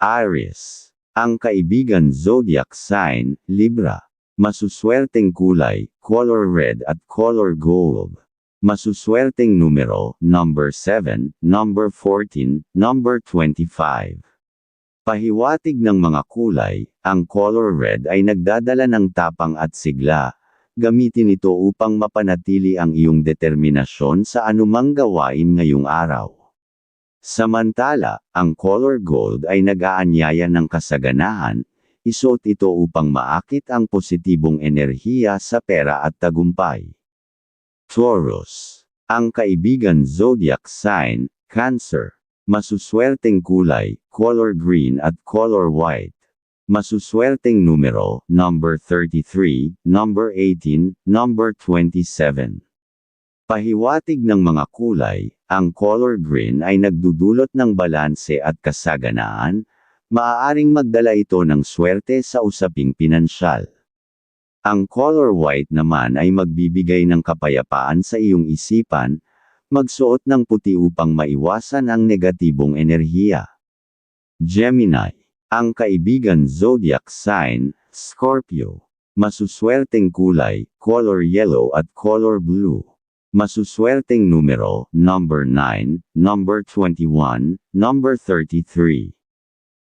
Aries. Ang kaibigan zodiac sign, Libra. Masuswerteng kulay, color red at color gold. Masuswerteng numero, number 7, number 14, number 25. Pahiwatig ng mga kulay, ang color red ay nagdadala ng tapang at sigla. Gamitin ito upang mapanatili ang iyong determinasyon sa anumang gawain ngayong araw. Samantala, ang color gold ay nag-aanyaya ng kasaganahan, isuot ito upang maakit ang positibong enerhiya sa pera at tagumpay. Taurus. Ang kaibigan zodiac sign, Cancer. Masuswerteng kulay, color green at color white. Masuswerteng numero, number 33, number 18, number 27. Pahiwatig ng mga kulay, ang color green ay nagdudulot ng balanse at kasaganaan, maaaring magdala ito ng swerte sa usaping pinansyal. Ang color white naman ay magbibigay ng kapayapaan sa iyong isipan, magsuot ng puti upang maiwasan ang negatibong enerhiya. Gemini. Ang kaibigan zodiac sign, Scorpio. Masuswerteng kulay, color yellow at color blue. Masuswerteng numero, number 9, number 21, number 33.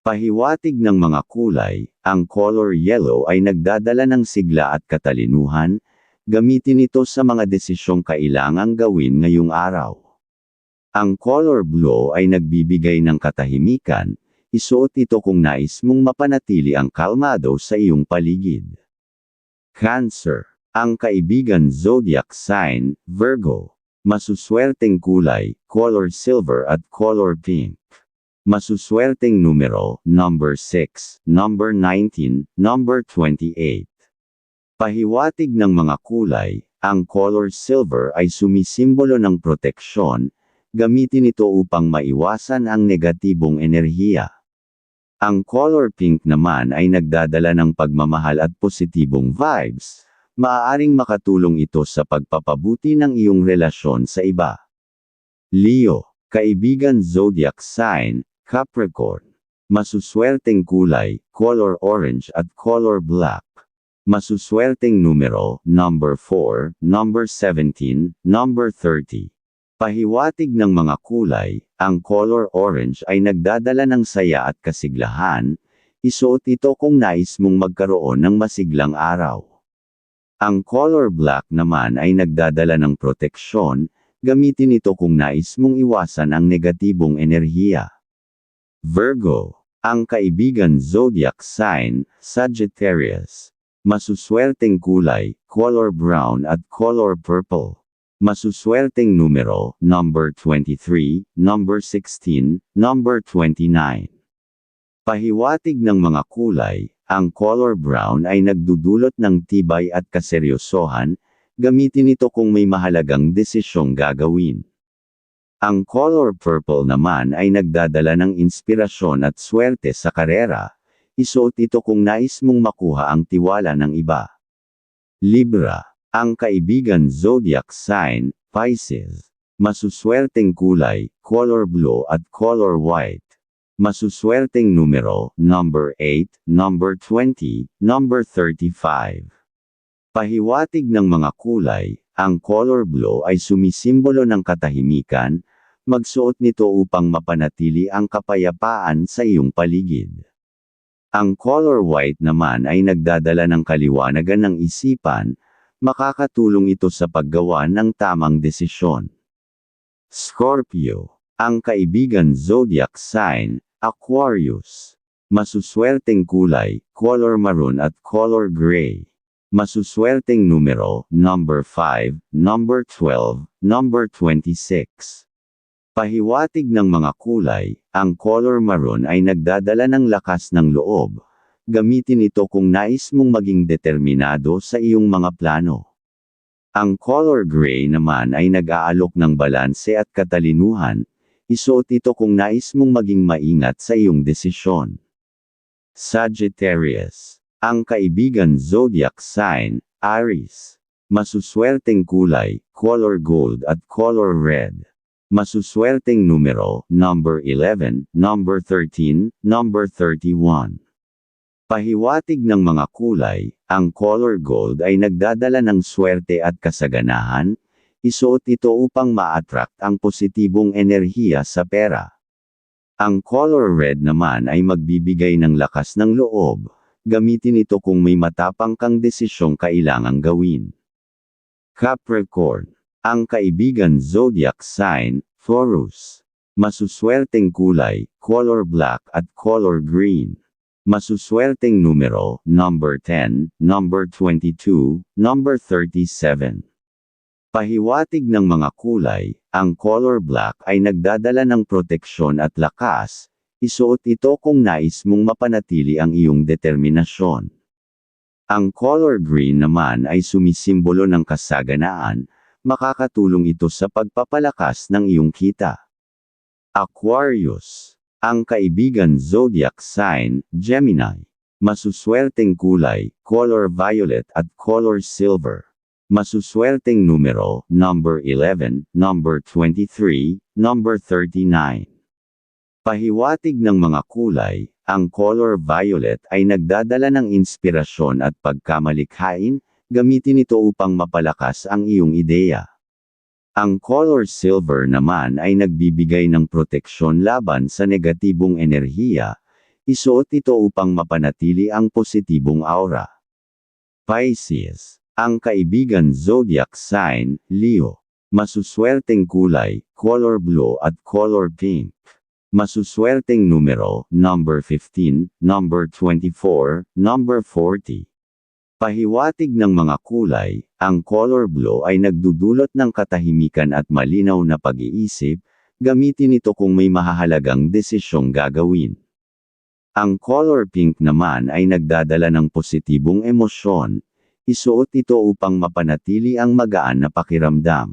Pahiwatig ng mga kulay, ang color yellow ay nagdadala ng sigla at katalinuhan, gamitin ito sa mga desisyong kailangang gawin ngayong araw. Ang color blue ay nagbibigay ng katahimikan, isuot ito kung nais mong mapanatili ang kalmado sa iyong paligid. Cancer ang kaibigan zodiac sign, Virgo. Masuswerteng kulay, color silver at color pink. Masuswerteng numero, number 6, number 19, number 28. Pahiwatig ng mga kulay, ang color silver ay sumisimbolo ng proteksyon, gamitin ito upang maiwasan ang negatibong enerhiya. Ang color pink naman ay nagdadala ng pagmamahal at positibong vibes, maaaring makatulong ito sa pagpapabuti ng iyong relasyon sa iba. Leo, kaibigan zodiac sign, Capricorn. Masuswerteng kulay, color orange at color black. Masuswerteng numero, number 4, number 17, number 30. Pahiwatig ng mga kulay, ang color orange ay nagdadala ng saya at kasiglahan, isuot ito kung nais mong magkaroon ng masiglang araw. Ang color black naman ay nagdadala ng proteksyon, gamitin ito kung nais mong iwasan ang negatibong enerhiya. Virgo, ang kaibigan zodiac sign, Sagittarius. Masuswerteng kulay, color brown at color purple. Masuswerteng numero, number 23, number 16, number 29. Pahiwatig ng mga kulay, ang color brown ay nagdudulot ng tibay at kaseryosohan, gamitin ito kung may mahalagang desisyong gagawin. Ang color purple naman ay nagdadala ng inspirasyon at swerte sa karera, isuot ito kung nais mong makuha ang tiwala ng iba. Libra, ang kaibigan zodiac sign, Pisces. Masuswerteng kulay, color blue at color white. Masuswerteng numero, number 8, number 20, number 35. Pahiwatig ng mga kulay, ang color blue ay sumisimbolo ng katahimikan, magsuot nito upang mapanatili ang kapayapaan sa iyong paligid. Ang color white naman ay nagdadala ng kaliwanagan ng isipan, makakatulong ito sa paggawa ng tamang desisyon. Scorpio, ang kaibigan zodiac sign, Aquarius. Masuswerteng kulay, color maroon at color gray. Masuswerteng numero, number 5, number 12, number 26. Pahiwatig ng mga kulay, ang color maroon ay nagdadala ng lakas ng loob. Gamitin ito kung nais mong maging determinado sa iyong mga plano. Ang color gray naman ay nag-aalok ng balanse at katalinuhan, Isuot ito kung nais mong maging maingat sa iyong desisyon. Sagittarius. Ang kaibigan zodiac sign, Aries. Masuswerteng kulay, color gold at color red. Masuswerteng numero, number 11, number 13, number 31. Pahiwatig ng mga kulay, ang color gold ay nagdadala ng swerte at kasaganahan, isuot ito upang ma-attract ang positibong enerhiya sa pera. Ang color red naman ay magbibigay ng lakas ng loob, gamitin ito kung may matapang kang desisyong kailangang gawin. Capricorn. Ang kaibigan zodiac sign, Taurus. Masuswerteng kulay, color black at color green. Masuswerteng numero, number 10, number 22, number 37. Pahiwatig ng mga kulay, ang color black ay nagdadala ng proteksyon at lakas, isuot ito kung nais mong mapanatili ang iyong determinasyon. Ang color green naman ay sumisimbolo ng kasaganaan, makakatulong ito sa pagpapalakas ng iyong kita. Aquarius. Ang kaibigan zodiac sign, Gemini. Masuswerteng kulay, color violet at color silver. Masuswerteng numero, number 11, number 23, number 39. Pahiwatig ng mga kulay, ang color violet ay nagdadala ng inspirasyon at pagkamalikhain, gamitin ito upang mapalakas ang iyong ideya. Ang color silver naman ay nagbibigay ng proteksyon laban sa negatibong enerhiya, isuot ito upang mapanatili ang positibong aura. Pisces. Ang kaibigan zodiac sign, Leo. Masuswerteng kulay, color blue at color pink. Masuswerteng numero, number 15, number 24, number 40. Pahiwatig ng mga kulay, ang color blue ay nagdudulot ng katahimikan at malinaw na pag-iisip, gamitin ito kung may mahahalagang desisyong gagawin. Ang color pink naman ay nagdadala ng positibong emosyon, isuot ito upang mapanatili ang magaan na pakiramdam.